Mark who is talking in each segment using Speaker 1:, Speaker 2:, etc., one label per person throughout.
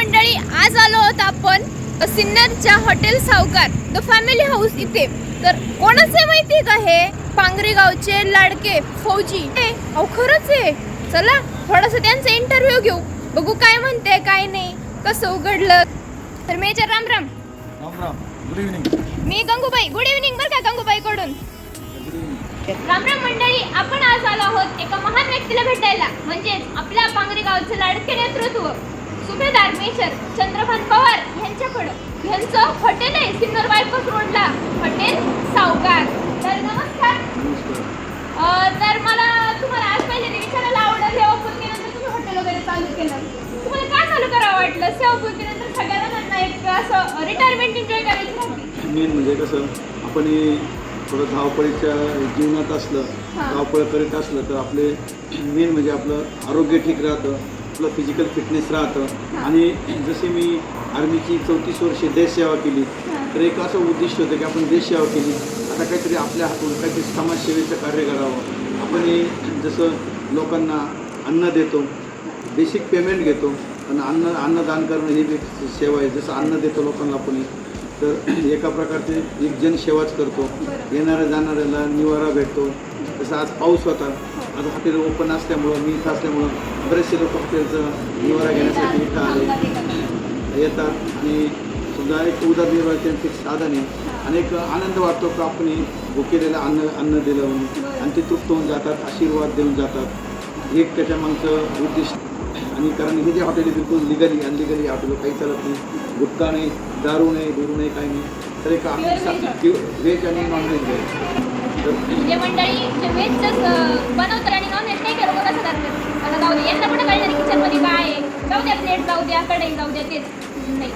Speaker 1: मंडळी आज आलो आहोत आपण सिन्नरच्या hotel Savkar the family house इथे. तर कोणाचे माहिती का हे? पांगरी गावचे लाडके फौजी. खरंच आहे. चला थोडासा त्यांचा इंटरव्ह्यू घेऊ. बघू काय म्हणते काय नाही कसं उघडलं. तर major Ram Ram.
Speaker 2: Ram Ram. Good evening
Speaker 1: मी गंगूबाई. गुड इव्हनिंग बरं का गंगूबाई कडून राम राम मंडळी आपण आज आलो आहोत एका महान व्यक्तीला भेटायला. म्हणजेच आपल्या पांगरी गावचे लाडके नेतृत्व. सुभेदार मेजर चंद्रभान पवार यांच्याकडं यांचं हॉटेल आहे सिन्नर बायपास रोडला हॉटेल सावकार. तर नमस्कार. तर मला तुम्हाला आज पहिले विचारायला आवडेल सेवापूर्तीनंतर तुम्ही हॉटेल वगैरे चालू केलं. तुम्हाला काय चालू करावं वाटलं? सेवापूर्तीनंतर सगळ्या जणांना एक असं रिटायरमेंट एन्जॉय करायची होती
Speaker 2: मेन म्हणजे कसं आपण थोडं धावपळीच्या जीवनात असलं. धावपळ करीत असलं तर आपले मेन म्हणजे आपलं आरोग्य ठीक राहतं. आपलं फिजिकल फिटनेस राहतं. आणि जसे मी आर्मीची चौतीस वर्षे देशसेवा केली तर एक असं उद्दिष्ट होतं की आपण देशसेवा केली. आता काहीतरी आपल्या हातून काहीतरी समाजसेवेचं कार्य करावं. आपण हे जसं लोकांना अन्न देतो बेसिक पेमेंट घेतो आणि अन्न अन्नदान करणं ही एक सेवा आहे. जसं अन्न देतो लोकांना आपण तर एका प्रकारचे एक जनसेवाच करतो. येणाऱ्या जाणाऱ्याला निवारा भेटतो. जसं आज पाऊस होता. माझं हॉटेल ओपन असल्यामुळं मी इथं असल्यामुळं बरेचसे लोक हॉटेलचं निवारा घेण्यासाठी इथं आले. येतात आणि सुद्धा एक उदरनिर्वाह त्यांचं एक साधन आहे. आणि एक आनंद वाटतो का आपण भुकेलेलं अन्न अन्न दिलं. म्हणून आणि ते तृप्त होऊन जातात आशीर्वाद देऊन जातात. एक त्याच्या मागचं उद्दिष्ट. आणि कारण हे जे हॉटेल बिलकुल लिगली अनलिगली हॉटेल काही चालत नाही. गुटखा नाही दारू नाही बिरू नाही काही नाही. तर एक व्हेज आणि नॉनव्हेज आहे.
Speaker 1: म्हणजे मंडळी जे व्हेजच बनवतात आणि नॉन व्हेज नाही करत मग कसं करतात? आता जाऊ दे यांना कुठं कळणार किचनमध्ये काय आहे? जाऊ द्या प्लेट जाऊ द्या कढई जाऊ द्या तेच. नाही.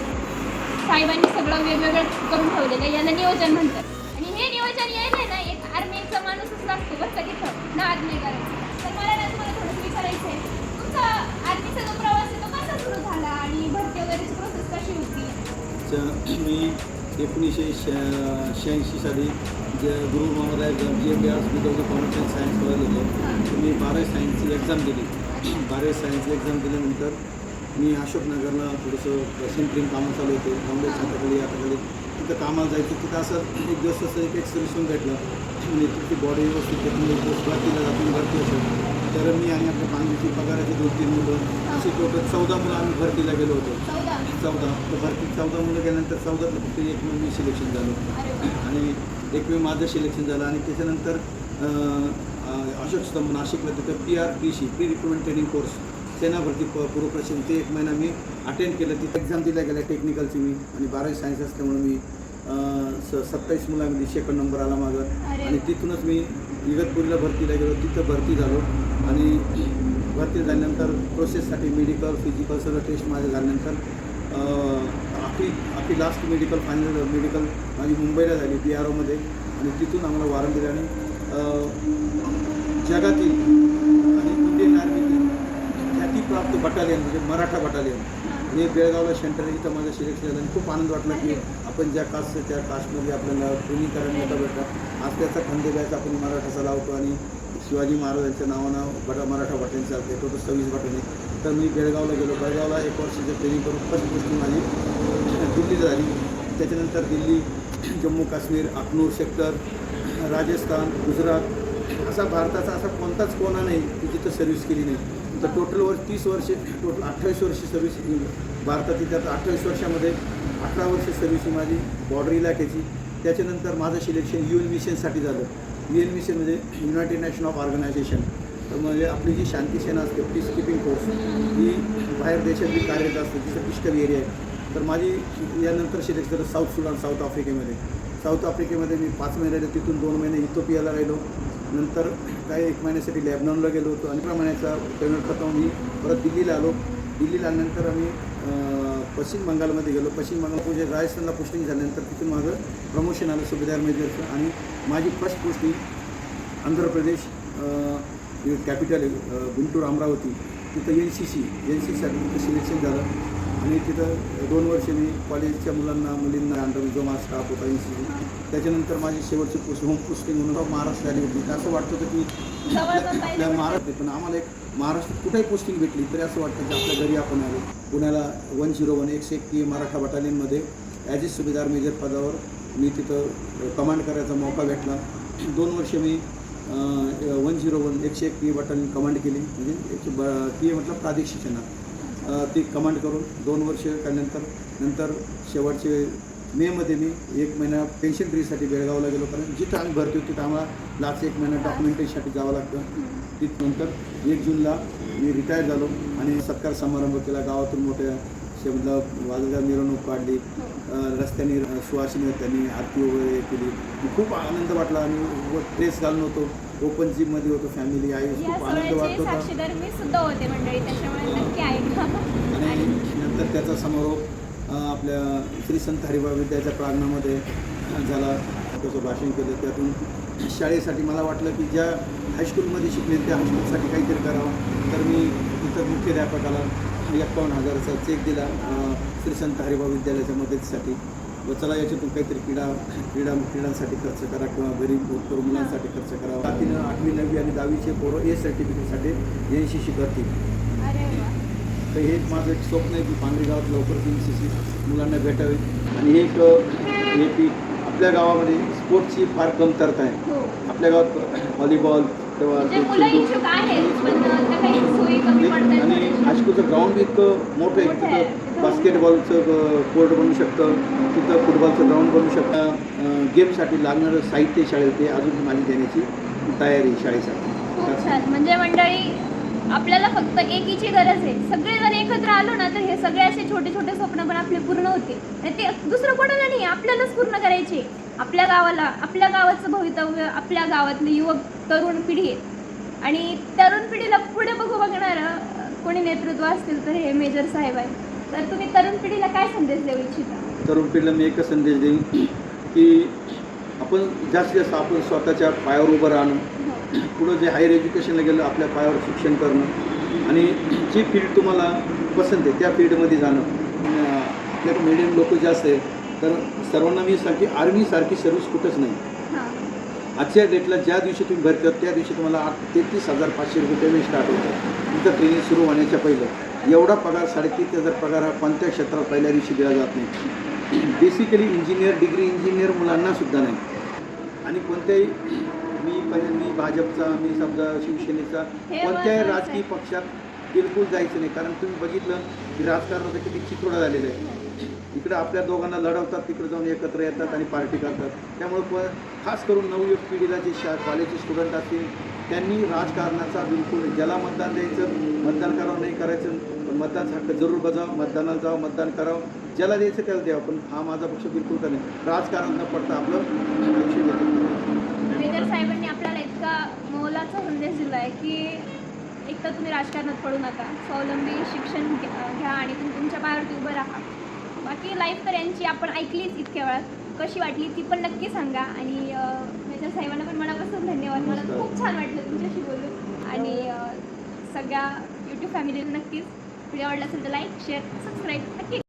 Speaker 1: साहेबांनी सगळं वेगवेगळं करून ठेवलेलं आहे याला नियोजन म्हणतात. आणि हे नियोजन यायला ना एक आर्मीचा माणूसच लागतो बस का तिथं ना नाही करायचं तर मला ना तुम्हाला थोडंसं विचारायचं आहे तुमचा आर्मीचा जो प्रवास आहे तो कसा सुरू झाला आणि भरती वगैरेची प्रोसेस कशी होती?
Speaker 2: मी एकोणीसशे शहाऐंशी साली जे Guru Mohammad G M B commerce and science college होतं तर मी बारावी सायन्सची एक्झाम दिली. बारावी सायन्सची एक्झाम दिल्यानंतर मी अशोकनगरला थोडंसं सेंटरिंग कामं चालू होते बॉम्बे छाताखाली आताखाली तिथं कामाला जायचं तिथं असं एक दिवस असं एक एक्सप्रेशन भेटलं म्हणजे तुमची बॉडी व्यवस्थित भरतीला जातो भरती असेल. तर मी आणि आपल्या पांगीची पगाराची दोन तीन मुलं अशी टोटल चौदा मुलं आम्ही भरतीला गेलो होतो.
Speaker 1: चौदा?
Speaker 2: चौदा. तर भरती चौदा मुलं गेल्यानंतर चौदातलं फक्त एक मी सिलेक्शन झालं. आणि एक मी माझं सिलेक्शन झालं आणि त्याच्यानंतर अशोक स्तंभ नाशिकला तिथं P R T C pre recruitment training course सेना भरती प पूर्व प्रशिक्षण ते एक महिना मी अटेंड केलं. तिथं एक्झाम दिल्या गेल्या टेक्निकलची मी आणि बारावी सायन्स असल्यामुळे मी स सत्तावीस मुलांमध्ये सेकंड नंबर आला माझा आणि. तिथूनच मी इगतपुरीला भरतीला गेलो तिथं भरती झालो आणि भरती झाल्यानंतर प्रोसेससाठी मेडिकल फिजिकल सगळं टेस्ट माझं झाल्यानंतर आपली आपली लास्ट मेडिकल फायनल मेडिकल माझी मुंबईला झाली बी आर ओमध्ये आणि तिथून आम्हाला वारंट दिलं आणि जगातील आणि इंडियन आर्मीतील ख्यातीप्राप्त बटालियन म्हणजे मराठा बटालियन हे बेळगावला सेंटर इथं माझं सिलेक्शन झालं. आणि खूप आनंद वाटला की आपण ज्या कास्ट त्या कास्टमध्ये आपल्याला ट्रेनिंग करायला येतं भेटतं आज त्याचा खंदेब्याच आपण मराठाचा लावतो. आणि शिवाजी महाराजांच्या नावानं बटा मराठा बटालियन चालते तर सव्वीस बटालियन तर मी बेळगावला गेलो. बेळगावला एक वर्षाची ट्रेनिंग करून फर्स्ट गोष्टी माझी दिल्ली झाली. त्याच्यानंतर दिल्ली जम्मू काश्मीर अखनूर सेक्टर राजस्थान गुजरात असा भारताचा असा कोणताच कोणा नाही की जिथं सर्व्हिस केली नाही. तर टोटल वर तीस वर्षे टोटल अठ्ठावीस वर्ष सर्व्हिस भारतातील त्यात अठ्ठावीस वर्षामध्ये अठरा वर्ष सर्व्हिस माझी बॉर्डर इलाक्याची. त्याच्यानंतर माझं सिलेक्शन यू एन मिशनसाठी झालं. यू एन मिशन म्हणजे युनायटेड नॅशन ऑफ ऑर्गनायझेशन तर म्हणजे आपली जी शांती सेना असते पीस किपिंग फोर्स ही बाहेर देशातली कार्यरत असते तिचं पिस्टल एरिया आहे. तर माझी यानंतर सिलेक्शन झालं साऊथ सुडान साऊथ आफ्रिकेमध्ये साऊथ आफ्रिकेमध्ये मी पाच महिने राहिलो तिथून दोन महिने इथोपियाला राहिलो. नंतर काही एक महिन्यासाठी लॅबनॉनला गेलो होतो. आणि अकरा महिन्याचा पेमेंट खतम. मी परत दिल्लीला आलो. दिल्लीला आल्यानंतर आम्ही पश्चिम बंगालमध्ये गेलो. पश्चिम बंगाल म्हणजे राजस्थानला पोस्टिंग झाल्यानंतर तिथून माझं प्रमोशन आलं सुभेदार मेजरचं. आणि माझी first posting Andhra Pradesh capital आहे गुंटूर अमरावती तिथं N C C N C सीसाठी सिलेक्शन झालं. आणि तिथं दोन वर्ष मी कॉलेजच्या मुलांना मुलींना अंडर जो माझा स्टाफ होता एन सी सी त्याच्यानंतर माझी शेवटची पोस्ट होम पोस्टिंग म्हणून महाराष्ट्र आली होती. असं वाटत होतं की आपल्या महाराष्ट्र पण आम्हाला एक महाराष्ट्रात कुठेही पोस्टिंग भेटली तरी असं वाटतं की आपल्या घरी आपण आलो. पुण्याला वन झिरो वन एकशे एक मराठा बटालियनमध्ये ॲज ए सुभेदार मेजर पदावर मी तिथं कमांड करायचा मौका भेटला. दोन वर्ष मी वन झिरो वन एकशे एक पी बटालियन कमांड केली. म्हणजे एकशे ब पी ए म्हटलं प्रादेशिक सेना ती कमांड करून दोन वर्ष त्यानंतर नंतर शेवटचे मेमध्ये मी एक महिना पेन्शन फ्रीसाठी बेळगावला गेलो. कारण जिथं आम्ही भरती होती तिथं आम्हाला लास्ट एक महिना डॉक्युमेंटेशनसाठी जावं लागतं. तिथनंतर एक जूनला मी रिटायर झालो आणि सत्कार समारंभ केला. गावातून मोठ्या शब्द वाजवल्या मिरवणूक काढली रस्त्याने सुवासिनी त्यांनी आरती वगैरे केली. खूप आनंद वाटला आणि ड्रेस घालून होतो. ओपन जिममध्ये होतो फॅमिली आई खूप आनंद वाटत होता.
Speaker 1: साक्षीदार मी सुद्धा होते मंडळी त्याच्यामुळे नक्की ऐका.
Speaker 2: आणि नंतर त्याचा समारोप आपल्या श्री संत हरिबा विद्याच्या प्रांगणामध्ये झाला. त्याचं भाषण केलं. त्यातून शाळेसाठी मला वाटलं की ज्या हायस्कूलमध्ये शिकले त्या हायस्कूलसाठी काहीतरी करावं. तर मी तिथं मुख्याध्यापकाला एकावन्न हजाराचा चेक दिला श्री संत हरिबा विद्यालयाच्या मदतीसाठी. व चला याच्यातून काहीतरी क्रीडा क्रीडा क्रीडांसाठी खर्च करा किंवा गरीब तरुण मुलांसाठी खर्च करावा बाकीनं आठवी नववी आणि दहावीचे पोरं ए सर्टिफिकेटसाठी एन सी करतील. तर हे एक माझं एक स्वप्न आहे की पांढरी गावात लवकरच एन सी सी मुलांना भेटावे. आणि हे एक हे की आपल्या गावामध्ये स्पोर्ट्सची फार कमतरता आहे.
Speaker 1: हो.
Speaker 2: आपल्या गावात व्हॉलीबॉल किंवा
Speaker 1: म्हणजे
Speaker 2: आणि ग्राउंड इतकं मोठं आहे. तिथं बास्केटबॉलचं कोर्ट बनू शकतं तिथं फुटबॉलचं ग्राउंड बनू शकतं. गेमसाठी लागणारं साहित्य शाळेत ते अजून माझी देण्याची तयारी शाळेसाठी.
Speaker 1: खूप छान. म्हणजे मंडळी आपल्याला फक्त एकीची गरज आहे. सगळे जर एकत्र आलो ना तर हे सगळे असे छोटे छोटे स्वप्न पण आपले पूर्ण होते आणि ते दुसरं कोणाला नाही आपल्यालाच पूर्ण करायचे. आपल्या गावाला आपल्या गावाचं भवितव्य आपल्या गावातले युवक तरुण पिढी. आहे आणि तरुण पिढीला पुढे बघू बघणारं कोणी नेतृत्व असतील तर हे मेजर साहेब आहे तर तुम्ही तरुण पिढीला काय संदेश देऊ इच्छिता?
Speaker 2: तरुण पिढीला मी एकच संदेश देईन की आपण जास्तीत जास्त आपण स्वतःच्या पायावर उभं राहणं पुढं जे हायर एज्युकेशनला गेलं आपल्या पायावर शिक्षण करणं. आणि जी फील्ड तुम्हाला पसंत आहे त्या फील्डमध्ये जाणं. आपल्याकडे मिडियम लोक जास्त आहे तर सर्वांना मी सांगते आर्मीसारखी सर्व्हिस कुठंच नाही.
Speaker 1: हां.
Speaker 2: आजच्या डेटला ज्या दिवशी तुम्ही भरती त्या दिवशी तुम्हाला आठ तेहतीस हजार पाचशे रुपये पेमेंट स्टार्ट होतं. तुमचं ट्रेनिंग सुरू होण्याच्या पहिलं. एवढा पगार साडेतीस हजार पगार हा कोणत्या क्षेत्रात पहिल्या दिवशी दिला जात नाही. बेसिकली इंजिनियर डिग्री इंजिनियर मुलांना सुद्धा नाही. आणि कोणत्याही मी मी भाजपचा मी समजा शिवसेनेचा कोणत्याही राजकीय. पक्षात बिलकुल जायचं नाही. कारण तुम्ही बघितलं की राजकारणाचं किती चित्रोडा झालेलं आहे. इकडं आपल्या दोघांना लढवतात तिकडे जाऊन एकत्र येतात आणि पार्टी करतात. त्यामुळे प खास करून नवयुग पिढीला जे शा कॉलेजचे स्टुडंट असतील त्यांनी राजकारणाचा बिलकुल ज्याला मतदान द्यायचं मतदान करावं नाही करायचं पण मतदान हक्क जरूर बजाव मतदानाला जावं मतदान करावं. ज्याला द्यायचं त्याला द्यावं पण हा माझा पक्ष बिलकुल करेल राजकारण न पडता आपलं लक्ष व्यतीत
Speaker 1: साहेबांनी आपल्याला इतका मोलाचा संदेश दिला आहे की एक तर तुम्ही राजकारणात पडू नका. स्वावलंबी शिक्षण घ्या घ्या आणि तुम्ही तुमच्या पायावरती उभं राहा. बाकी लाईफ तर यांची आपण ऐकलीच इतक्या वेळात. कशी वाटली ती पण नक्की सांगा. आणि मेजर साहेबांना पण मनापासून धन्यवाद. मला खूप छान वाटलं तुमच्याशी बोलून. आणि सगळ्या यूट्यूब फॅमिलीला नक्कीच. व्हिडिओ आवडला असेल तर लाईक शेअर सबस्क्राईब नक्की.